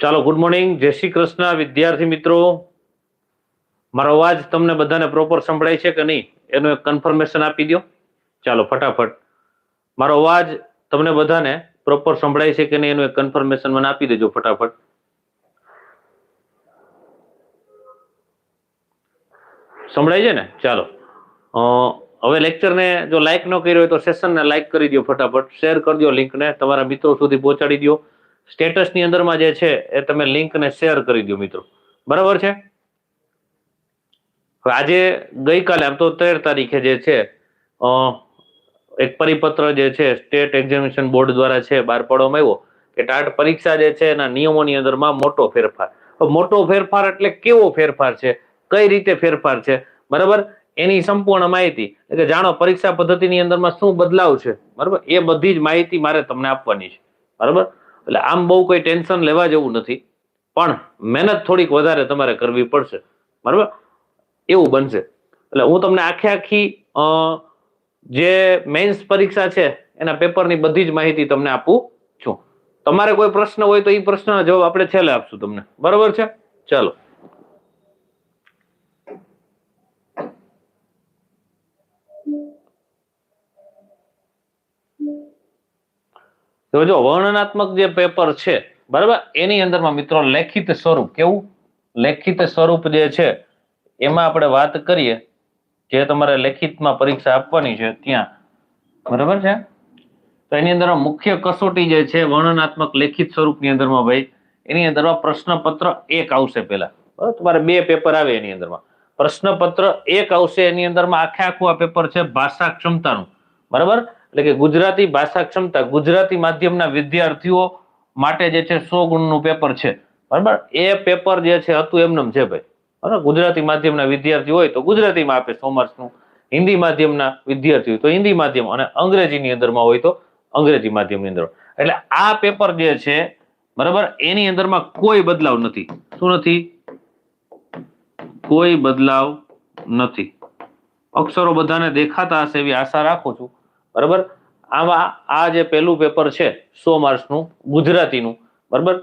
ચાલો good morning જય શ્રી કૃષ્ણ. વિદ્યાર્થી મિત્રો, મારો અવાજ તમને બધાને પ્રોપર સંભળાય છે કે નહીં? એનું એક કન્ફર્મેશન આપી દો ચાલો, ફટાફટ. મારો અવાજ તમને બધાને પ્રોપર સંભળાય છે કે નહીં એનું એક કન્ફર્મેશન મને આપી દેજો ફટાફટ. સંભળાય છે ને? ચાલો. હવે લેક્ચરને જો લાઈક ન કર્યો હોય તો સેશનને લાઈક કરી દો ફટાફટ. શેર કરી દો લિંકને તમારા મિત્રો સુધી પહોંચાડી દો સ્ટેટસની અંદરમાં જે છે એ તમે લિંકને શેર કરી દો મિત્રો. બરાબર છે? આજે ગઈકાલે, આમ તો તેર તારીખે જે છે એક પરિપત્ર જે છે, સ્ટેટ એક્ઝામિનેશન બોર્ડ દ્વારા છે, બહાર પાડવામાં આવ્યો કે ટાટ પરીક્ષા જે છે એના નિયમોની અંદરમાં મોટો ફેરફાર. મોટો ફેરફાર એટલે કેવો ફેરફાર છે? કઈ રીતે ફેરફાર છે? બરાબર? એની સંપૂર્ણ માહિતી. એટલે જાણો, પરીક્ષા પદ્ધતિની અંદરમાં શું બદલાવ છે? બરાબર? એ બધી જ માહિતી મારે તમને આપવાની છે. બરાબર? એટલે આમ બહુ કોઈ ટેન્શન લેવા જેવું નથી. પણ મહેનત થોડીક વધારે તમારે કરવી પડશે. બરાબર? એવું બનશે. એટલે હું તમને આખે આખી જે મેન્સ પરીક્ષા છે, એના પેપરની બધી જ માહિતી તમને આપું છું. તમારે કોઈ પ્રશ્ન હોય તો એ પ્રશ્નના જવાબ આપણે છેલ્લે આપશું તમને. બરાબર છે? ચાલો. તો જો વર્ણનાત્મક જે પેપર છે, બરાબર? એની અંદરમાં મિત્રો લેખિત સ્વરૂપ કેવું? લેખિત સ્વરૂપ જે છે, એમાં આપણે વાત કરીએ, જે તમારે લેખિતમાં પરીક્ષા આપવાની છે ત્યાં. બરાબર છે? તો એની અંદર મુખ્ય કસોટી જે છે, વર્ણનાત્મક લેખિત સ્વરૂપની અંદરમાં ભાઈ, એની અંદરમાં પ્રશ્નપત્ર એક આવશે પહેલા. બરાબર? તમારે બે પેપર આવે એની અંદરમાં. પ્રશ્નપત્ર એક આવશે એની અંદરમાં આખે આખું આ પેપર છે ભાષા ક્ષમતાનું બરાબર? એટલે કે ગુજરાતી ભાષા ક્ષમતા, ગુજરાતી માધ્યમના વિદ્યાર્થીઓ માટે જે છે સો ગુણનું પેપર છે. બરાબર? એ પેપર જે છે હતું એમનેમ છે ભાઈ. બરાબર? ગુજરાતી માધ્યમના વિદ્યાર્થી હોય તો ગુજરાતીમાં આપે સો માર્ક્સનું. હિન્દી માધ્યમના વિદ્યાર્થી હોય તો હિન્દી માધ્યમ અને અંગ્રેજીની અંદરમાં હોય તો અંગ્રેજી માધ્યમની અંદર. એટલે આ પેપર જે છે, બરાબર? એની અંદરમાં કોઈ બદલાવ નથી. શું નથી? કોઈ બદલાવ નથી. અક્ષરો બધાને દેખાતા હશે એવી આશા રાખું છું. બરાબર? આમાં આ જે પહેલું પેપર છે, સો માર્ક્સનું, ગુજરાતીનું, બરાબર?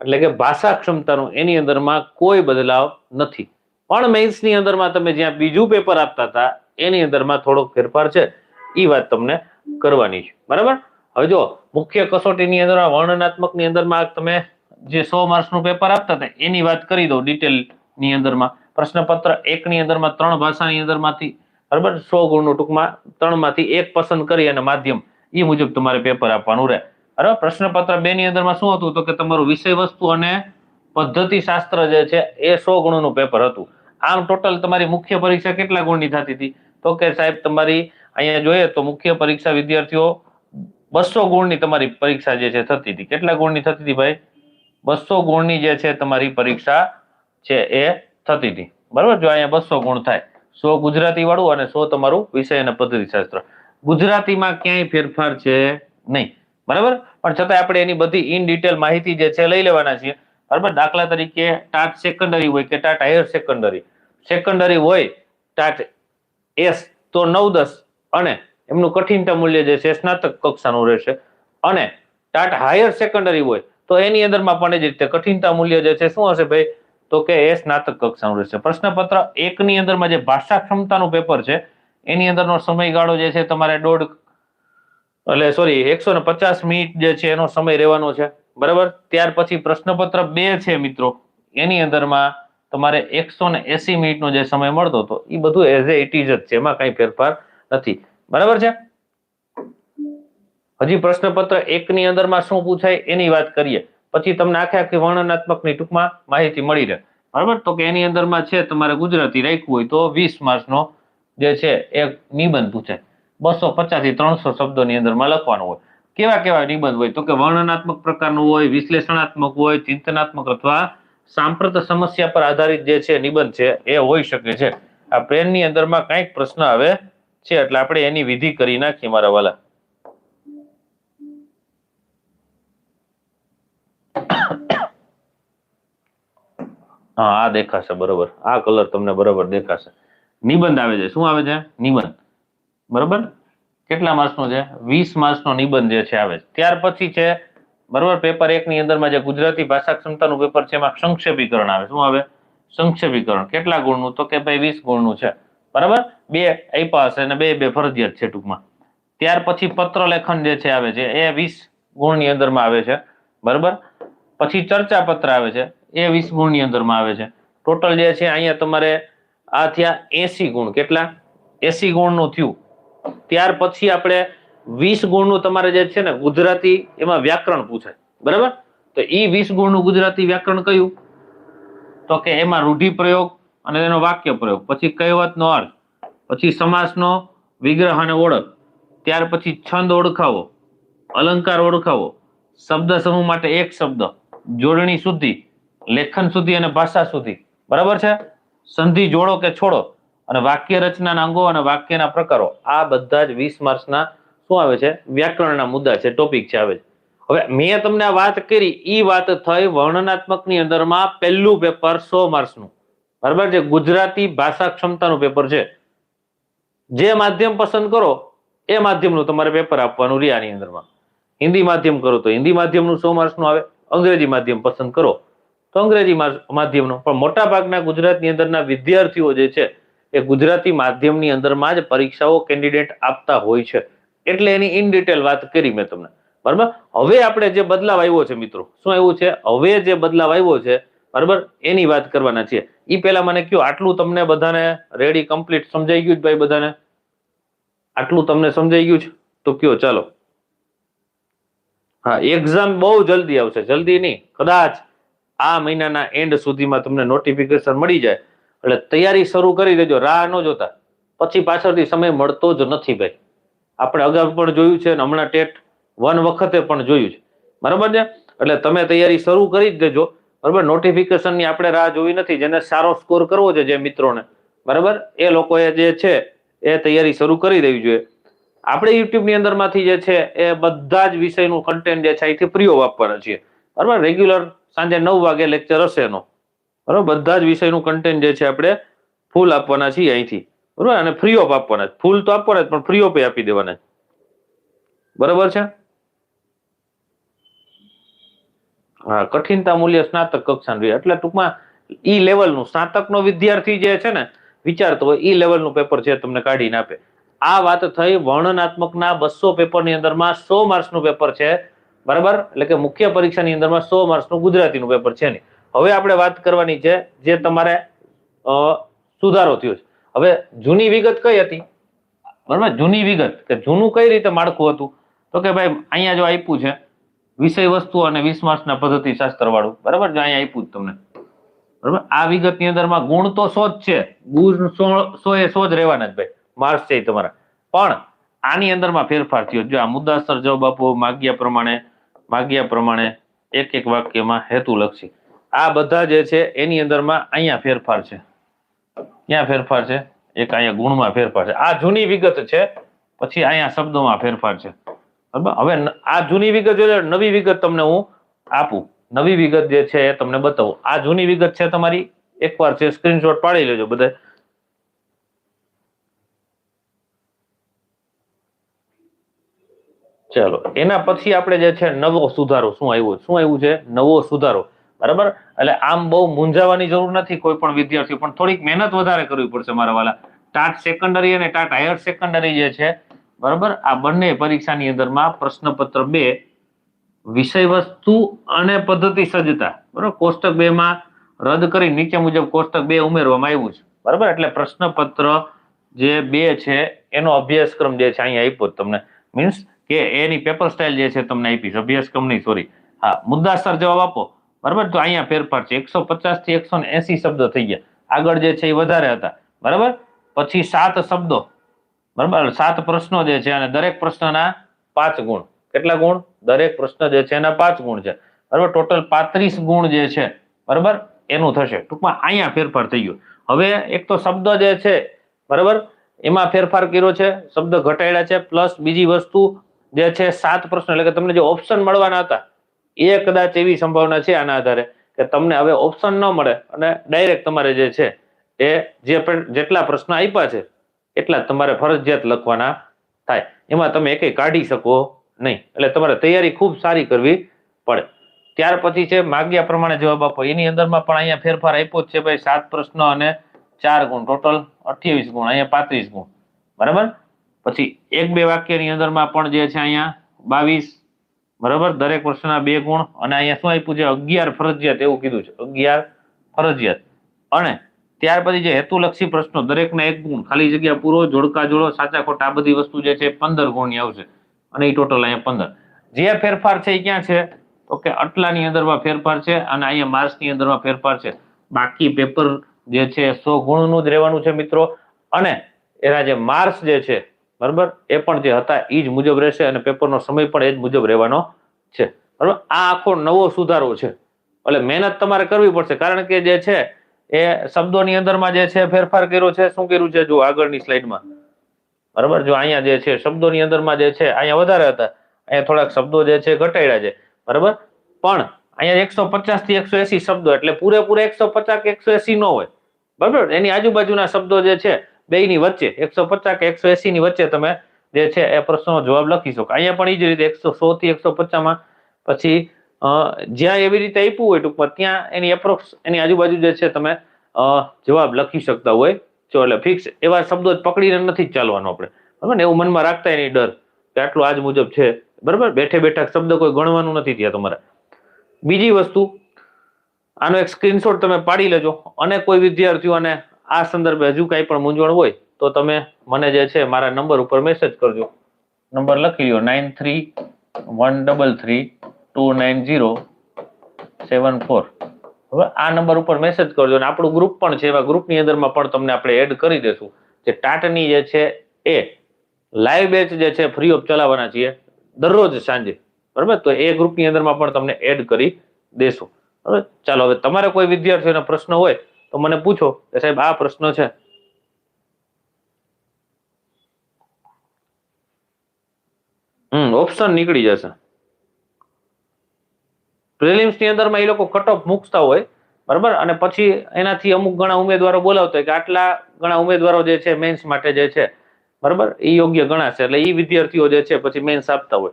એટલે કે ભાષા ક્ષમતાનું એની અંદરમાં કોઈ બદલાવ નથી. પણ મેઇન્સની અંદરમાં તમે જ્યાં બીજું પેપર આપતા હતા, એની અંદરમાં થોડોક ફેરફાર છે. એ વાત તમને કરવાની છે. બરાબર? હવે જો, મુખ્ય કસોટીની અંદર વર્ણનાત્મકની અંદરમાં તમે જે સો માર્ક્સનું પેપર આપતા હતા, એની વાત કરી દો ડિટેલની અંદરમાં. પ્રશ્નપત્ર એકની અંદરમાં, ત્રણ ભાષાની અંદરમાંથી બરાબર સો ગુણનું ટૂંકમાં ત્રણમાંથી એક પસંદ કરી અને માધ્યમ એ મુજબ તમારે પેપર આપવાનું રહે. બરાબર પ્રશ્નપત્ર બે ની અંદરમાં શું હતું? તો કે તમારું વિષય વસ્તુ અને પદ્ધતિ શાસ્ત્ર જે છે, એ સો ગુણનું પેપર હતું. આમ ટોટલ તમારી મુખ્ય પરીક્ષા કેટલા ગુણની થતી હતી? તો કે સાહેબ, તમારી અહીંયા જોઈએ તો મુખ્ય પરીક્ષા વિદ્યાર્થીઓ બસો ગુણની તમારી પરીક્ષા જે છે થતી હતી. કેટલા ગુણની થતી હતી ભાઈ? બસો ગુણની જે છે તમારી પરીક્ષા છે એ થતી હતી. બરાબર? જો અહીંયા બસો ગુણ થાય સો ગુજરાતી વાળું અને સો તમારું વિષય અને પદ્ધતિશાસ્ત્ર ગુજરાતીમાં ક્યાંય ફેરફાર છે નહીં. બરાબર? પણ છતાં આપણે એની બધી ઇન ડિટેલ માહિતી જે છે લઈ લેવાના છીએ. બરાબર? દાખલા તરીકે ટાટ સેકન્ડરી હોય કે ટાટ હાયર સેકન્ડરી સેકન્ડરી હોય ટાટ એસ તો નવ દસ અને એમનું કઠિનતા મૂલ્ય જે છે સ્નાતક કક્ષાનું રહેશે. અને ટાટ હાયર સેકન્ડરી હોય તો એની અંદરમાં પણ એ જ રીતે કઠિનતા મૂલ્ય જે છે શું હશે ભાઈ? તો કે એ સ્નાતક કક્ષાનું રહેશે. પ્રશ્નપત્ર એકની અંદરમાં જે ભાષા ક્ષમતાનું પેપર છે, એની અંદરનો સમયગાળો જે છે, તમારે દોઢ, એટલે સોરી એકસો ને પચાસ મિનિટ જે છે, એનો સમય રહેવાનો છે. બરાબર? ત્યાર પછી પ્રશ્નપત્ર બે છે મિત્રો, એની અંદરમાં તમારે એકસો ને એસી મિનિટનો જે સમય મળતો હતો, એ બધું એઝ એ ઇટ ઇઝ જ છે, એમાં કઈ ફેરફાર નથી. બરાબર છે? હજી પ્રશ્નપત્ર એકની અંદરમાં શું પૂછાય, એની વાત કરીએ. પછી તમને આખે આખી વર્ણનાત્મકની ટૂંકમાં માહિતી મળી રહે. બરાબર? તો કે એની અંદરમાં છે તમારે ગુજરાતી રાખવું હોય તો વીસ માર્ક્સનો જે છે એક નિબંધ પૂછાય બસો પચાસથી ત્રણસો શબ્દોની અંદરમાં લખવાનું હોય. કેવા કેવા નિબંધ હોય? તો કે વર્ણનાત્મક પ્રકારનું હોય, વિશ્લેષણાત્મક હોય, ચિંતનાત્મક અથવા સાંપ્રત સમસ્યા પર આધારિત જે છે નિબંધ છે એ હોઈ શકે છે. આ પ્રેમની અંદરમાં કંઈક પ્રશ્ન આવે છે, એટલે આપણે એની વિધિ કરી નાખીએ મારા વાલા. હા, આ દેખાશે, બરોબર. આ કલર તમને બરોબર દેખાશે. નિબંધ આવે છે. શું આવે છે? નિબંધ. બરોબર? કેટલા માર્ક્સનો છે? વીસ માર્ક્સનો નિબંધ જે છે, આવે છે. ત્યાર પછી છે, બરોબર, પેપર એક ની અંદરમાં જે ગુજરાતી ભાષા ક્ષમતાનું પેપર છે, એમાં સંક્ષેપીકરણ આવે. શું આવે? સંક્ષેપીકરણ. કેટલા ગુણનું? તો કે ભાઈ વીસ ગુણનું છે. બરાબર? બે આપ્યા હશે અને બે બે ફરજિયાત છે ટૂંકમાં. ત્યાર પછી પત્ર લેખન જે છે, આવે છે, એ વીસ ગુણની અંદરમાં આવે છે. બરાબર? પછી ચર્ચા પત્ર આવે છે. એ વીસ ગુણની અંદરમાં આવે છે. ટોટલ જે છે, અહીંયા તમારે આ થયા એસી ગુણ. કેટલા? એસી ગુણનું થયું. ત્યાર પછી આપણે વીસ ગુણનું તમારે જે છે ને, ગુજરાતી એમાં વ્યાકરણ પૂછાય. બરાબર? તો ઈ વીસ ગુણનું ગુજરાતી વ્યાકરણ કયું? તો કે એમાં રૂઢિપ્રયોગ અને એનો વાક્ય પ્રયોગ પછી કહેવતનો અર્થ. પછી સમાસનો વિગ્રહ અને ઓળખ. ત્યાર પછી છંદ ઓળખાવો. અલંકાર ઓળખાવો. શબ્દ સમૂહ માટે એક શબ્દ. જોડણી સુધી લેખન સુધી અને ભાષા સુધી. બરાબર છે? સંધિ જોડો કે છોડો? અને વાક્ય રચનાના અંગો અને વાક્યના પ્રકારો. આ બધા જ વીસ માર્ક્સના શું આવે છે? વ્યાકરણના મુદ્દા છે ટોપિક છે આવે છે. હવે મેં તમને આ વાત કરી એ વાત થઈ વર્ણનાત્મકની અંદરમાં પહેલું પેપર સો માર્ક્સનું બરાબર છે? ગુજરાતી ભાષા ક્ષમતાનું પેપર છે. જે માધ્યમ પસંદ કરો, એ માધ્યમનું તમારે પેપર આપવાનું રિયાની અંદરમાં હિન્દી માધ્યમ કરો તો હિન્દી માધ્યમનું સો માર્ક્સનું આવે, અંગ્રેજી માધ્યમ પસંદ કરો. તો અંગ્રેજી માધ્યમનો. પણ મોટા ભાગના ગુજરાતની અંદરના વિદ્યાર્થીઓ જે છે, એ ગુજરાતી માધ્યમની અંદરમાં જ પરીક્ષાઓ કેન્ડિડેટ આપતા હોય છે. એટલે એની ઇન ડિટેલ વાત કરી મેં તમને. બરાબર? હવે આપણે જે બદલાવ આવ્યો છે મિત્રો, શું આવ્યું છે? હવે જે બદલાવ આવ્યો છે, બરાબર? એની વાત કરવાના છીએ. ઈ પહેલા મને કયો, આટલું તમને બધાને રેડી કમ્પ્લીટ સમજાઈ ગયું છે ભાઈ બધાને? આટલું તમને સમજાઈ ગયું છે? તો કયો, ચાલો. હા એક્ઝામ બહુ જલ્દી આવશે. જલ્દી નહીં. કદાચ આ મહિનાના એન્ડ સુધીમાં તમને નોટિફિકેશન મળી જાય. એટલે તૈયારી શરૂ કરી દેજો, રાહ ન જોતા. પછી પાછળથી સમય મળતો જ નથી ભાઈ. આપણે અગાઉ પણ જોયું છે અને હમણાં ટેટ વન વખતે પણ જોયું છે. બરાબર છે? એટલે તમે તૈયારી શરૂ કરી જ દેજો. બરાબર? નોટિફિકેશનની આપણે રાહ જોવી નથી. જેને સારો સ્કોર કરવો છે જે મિત્રોને. બરાબર? એ લોકોએ જે છે એ તૈયારી શરૂ કરી દેવી જોઈએ. આપણે યુટ્યુબની અંદરમાંથી જે છે એ બધા જ વિષયનું કન્ટેન્ટ જે છે અહીંથી ફ્રીઓ આપવાના છીએ. બરાબર? રેગ્યુલર સાંજે નવ વાગે લેક્ચર હશે એનો. બરોબર? બધા જ વિષયનું કન્ટેન્ટ જે છે આપણે ફૂલ આપવાના છીએ અહીંથી. બરોબર? અને ફ્રી ઓફ આપવાના છે. ફૂલ તો આપવાના જ, પણ ફ્રી ઓફ આપી દેવાના છે. બરોબર છે? હા, કઠિનતા મૂલ્ય સ્નાતક કક્ષાનું એટલે ટૂંકમાં ઈ લેવલનું સ્નાતકનો વિદ્યાર્થી જે છે ને, વિચારતો હોય ઈ લેવલનું પેપર છે તમને કાઢીને આપે. આ વાત થઈ વર્ણનાત્મકના બસો પેપરની અંદરમાં સો માર્ક્સનું પેપર છે બરાબર? એટલે કે મુખ્ય પરીક્ષાની અંદરમાં સો માર્ક્સનું ગુજરાતીનું પેપર છે નહીં. હવે આપણે વાત કરવાની છે જે તમારે સુધારો થયો છે. હવે જૂની વિગત કઈ હતી? બરાબર? જૂની વિગત કે જૂનું કઈ રીતે માળખું હતું? તો કે ભાઈ અહીંયા જો આપ્યું છે વિષય વસ્તુ અને વીસ માર્ક્સના પદ્ધતિ શાસ્ત્ર વાળું બરાબર? જો અહીંયા આપ્યું તમને. બરાબર? આ વિગતની અંદરમાં ગુણ તો સો જ છે. ગુણ સો એ સો જ રહેવાના જ ભાઈ. માર્ક્સ છે તમારા. પણ આની અંદરમાં ફેરફાર થયો. જો આ મુદ્દાસર જવાબ આપો, માગ્યા પ્રમાણે માગ્યા પ્રમાણે એક એક વાક્યમાં હેતુલક્ષી આ બધા જે છે, એની અંદરમાં અહીંયા ફેરફાર છે. ક્યાં ફેરફાર છે? એક અહીંયા ગુણમાં ફેરફાર છે. આ જૂની વિગત છે, પછી અહીંયા શબ્દોમાં ફેરફાર છે. બરાબર? હવે આ જૂની વિગત જોઈએ નવી વિગત તમને હું આપું. નવી વિગત જે છે એ તમને બતાવું. આ જૂની વિગત છે તમારી? એકવાર છે સ્ક્રીનશોટ પાડી લેજો બધા ચાલો, એના પછી આપણે જે છે નવો સુધારો, શું આવ્યો? શું આવ્યું છે? નવો સુધારો. બરાબર? એટલે આમ બહુ મૂંઝાવાની જરૂર નથી કોઈ પણ વિદ્યાર્થી પણ થોડીક મહેનત વધારે કરવી પડશે મારા વાલા. ટાટ સેકન્ડરી અને ટાટ હાયર સેકન્ડરી જે છે, બરાબર? આ બંને પરીક્ષાની અંદરમાં પ્રશ્નપત્ર બે, વિષય વસ્તુ અને પદ્ધતિ સજ્જતા. બરાબર? કોષ્ટક બે માં રદ કરી નીચે મુજબ કોષ્ટક બે ઉમેરવામાં આવ્યું છે. બરાબર? એટલે પ્રશ્નપત્ર જે બે છે, એનો અભ્યાસક્રમ જે છે, અહીંયા આપ્યો તમને. મીન્સ કે એની પેપર સ્ટાઇલ જે છે તમને આપી છે અભ્યાસક્રમ સોરી હા, મુદ્દાસર જવાબ આપો. બરાબર? તો અહીંયા ફેરફાર છે. એકસો પચાસથી એકસો એસી શબ્દ થઈ ગયા. આગળ જે છે એ વધારે હતા. બરાબર? પછી સાત શબ્દો. બરાબર? સાત પ્રશ્નો જે છે અને દરેક પ્રશ્નના પાંચ ગુણ. કેટલા ગુણ? દરેક પ્રશ્ન જે છે એના પાંચ ગુણ છે. બરાબર? ટોટલ પાંત્રીસ ગુણ જે છે. બરાબર? એનું થશે. ટૂંકમાં અહીંયા ફેરફાર થઈ ગયો. હવે એક તો શબ્દ જે છે, બરાબર? એમાં ફેરફાર કર્યો છે. શબ્દ ઘટાડ્યા છે. પ્લસ બીજી વસ્તુ જે છે સાત પ્રશ્ન, એટલે કે તમને જે ઓપ્શન મળવાના હતા, એ કદાચ એવી સંભાવના છે આના આધારે કે તમને હવે ઓપ્શન ન મળે અને ડાયરેક્ટ તમારે જે છે એ જે પણ જેટલા પ્રશ્ન આપ્યા છે, એટલા તમારે ફરજિયાત લખવાના થાય. એમાં તમે એકેય કાઢી શકો નહીં. એટલે તમારે તૈયારી ખૂબ સારી કરવી પડે. ત્યાર પછી છે, માગ્યા પ્રમાણે જવાબ આપો. એની અંદરમાં પણ અહીંયા ફેરફાર આપ્યો જ છે ભાઈ, સાત પ્રશ્ન અને ચાર ગુણ. ટોટલ અઠ્યાવીસ ગુણ, અહીંયા પાંત્રીસ ગુણ. બરાબર? પછી એક બે વાક્યની અંદરમાં પણ જે છે અહીંયા બાવીસ, બરાબર? દરેક વર્ષના બે ગુણ અને અહીંયા શું આપ્યું છે? અગિયાર ફરજિયાત, એવું કીધું છે. અગિયાર ફરજિયાત. અને ત્યાર પછી જે હેતુલક્ષી પ્રશ્નો, દરેકના એક ગુણ, ખાલી જગ્યા પૂરો, જોડકા જોડો, સાચા ખોટા, આ બધી વસ્તુ જે છે પંદર ગુણની આવશે. અને એ ટોટલ અહીંયા પંદર. જે ફેરફાર છે એ ક્યાં છે? તો કે આટલાની અંદરમાં ફેરફાર છે અને અહીંયા માર્ક્સની અંદરમાં ફેરફાર છે. બાકી પેપર જે છે સો ગુણનું જ રહેવાનું છે મિત્રો. અને એના જે માર્ક્સ જે છે બરાબર? એ પણ જે હતા એ જ મુજબ રહેશે અને પેપરનો સમય પણ એ જ મુજબ રહેવાનો છે. બરાબર? આ આખો નવો સુધારો છે. એટલે મહેનત તમારે કરવી પડશે. કારણ કે જે છે, એ શબ્દોની અંદરમાં જે છે, ફેરફાર કર્યો છે. શું કર્યું છે? જો આગળની સ્લાઇડમાં. બરાબર? જો અહીંયા જે છે, શબ્દોની અંદરમાં જે છે, અહીંયા વધારે હતા. અહીંયા થોડાક શબ્દો જે છે, ઘટાડ્યા છે. બરાબર? પણ અહીંયા એકસો પચાસથી એકસો એસી શબ્દો, એટલે પૂરેપૂરા એકસો પચાસ કે એકસો એસી ન હોય. બરાબર? એની આજુબાજુના શબ્દો જે છે બેયની વચ્ચે, એકસો પચાસ કે એકસો એસી ની વચ્ચે તમે જે છે એ પ્રશ્નનો જવાબ લખી શકો. અહીંયા પણ એ જ રીતે એકસો સો થી એકસો પચાસમાં પછી જ્યાં એવી રીતે આપ્યું હોય ટૂંકમાં, ત્યાં એની એપ્રોક્સ એની આજુબાજુ જે છે તમે જવાબ લખી શકતા હોય. છો એટલે ફિક્સ એવા શબ્દો જ પકડીને નથી જ ચાલવાનું આપણે. બરાબર ને? એવું મનમાં રાખતા એની ડર કે આટલું આજ મુજબ છે. બરાબર? બેઠે બેઠા શબ્દ કોઈ ગણવાનું નથી ત્યાં તમારે. બીજી વસ્તુ, આનો એક સ્ક્રીનશોટ તમે પાડી લેજો. અને કોઈ વિદ્યાર્થીઓને આ સંદર્ભે હજુ કાંઈ પણ મૂંઝવણ હોય, તો તમે મને જે છે મારા નંબર ઉપર મેસેજ કરજો. નંબર લખી લ્યો nine three one double three two nine zero seven four હવે આ નંબર ઉપર મેસેજ કરજો અને આપણું ગ્રુપ પણ છે, એવા ગ્રુપની અંદરમાં પણ તમને આપણે એડ કરી દેશું. જે ટાટની જે છે એ લાઈવ બેચ જે છે ફ્રી ઓફ ચલાવવાના છીએ દરરોજ સાંજે. બરાબર? તો એ ગ્રુપની અંદરમાં પણ તમને એડ કરી દેશું. બરાબર ચાલો, હવે તમારે કોઈ વિદ્યાર્થીઓનો પ્રશ્ન હોય તો મને પૂછો કે સાહેબ, આ પ્રશ્ન છે. હમ ઓપ્શન નીકળી જશે. પ્રિલિમ્સની અંદરમાં એ લોકો કટ ઓફ મૂકતા હોય, બરાબર? અને પછી એનાથી અમુક ઘણા ઉમેદવારો બોલાવતા હોય કે આટલા ઘણા ઉમેદવારો જે છે મેન્સ માટે જે છે, બરાબર? એ યોગ્ય ગણાશે. એટલે એ વિદ્યાર્થીઓ જે છે, પછી મેન્સ આપતા હોય.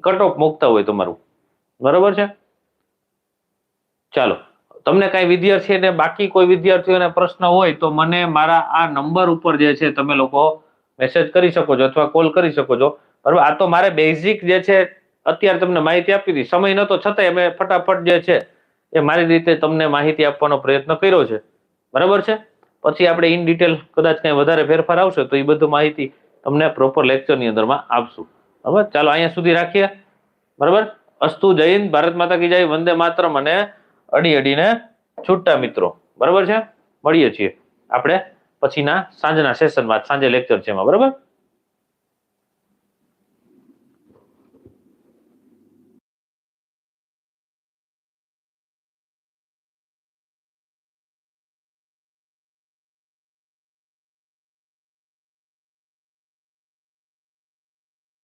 કટ ઓફ મૂકતા હોય તમારું. બરાબર છે? ચાલો. તમને કાંઈ વિદ્યાર્થીને બાકી કોઈ વિદ્યાર્થીઓને પ્રશ્ન હોય તો મને મારા આ નંબર ઉપર જે છે તમે લોકો મેસેજ કરી શકો છો અથવા કોલ કરી શકો છો. બરાબર? આ તો મારે બેઝિક જે છે અત્યારે તમને માહિતી આપી હતી. સમય નતો છતાંય મેં ફટાફટ જે છે એ મારી રીતે તમને માહિતી આપવાનો પ્રયત્ન કર્યો છે. બરાબર છે? પછી આપણે ઇન ડિટેલ કદાચ કંઈ વધારે ફેરફાર આવશે તો એ બધું માહિતી તમને પ્રોપર લેક્ચરની અંદરમાં આપશું. બરાબર? ચાલો અહીંયા સુધી રાખીએ. બરાબર? અસ્તુ હિન્દ. ભારત માતા કી જય. વંદે માતરમ. અને અડી અડીને છૂટા મિત્રો. બરાબર છે? મળીએ છીએ. આપણે પછીના સાંજના સેશનમાં સાંજે લેક્ચર છે એમાં. બરાબર?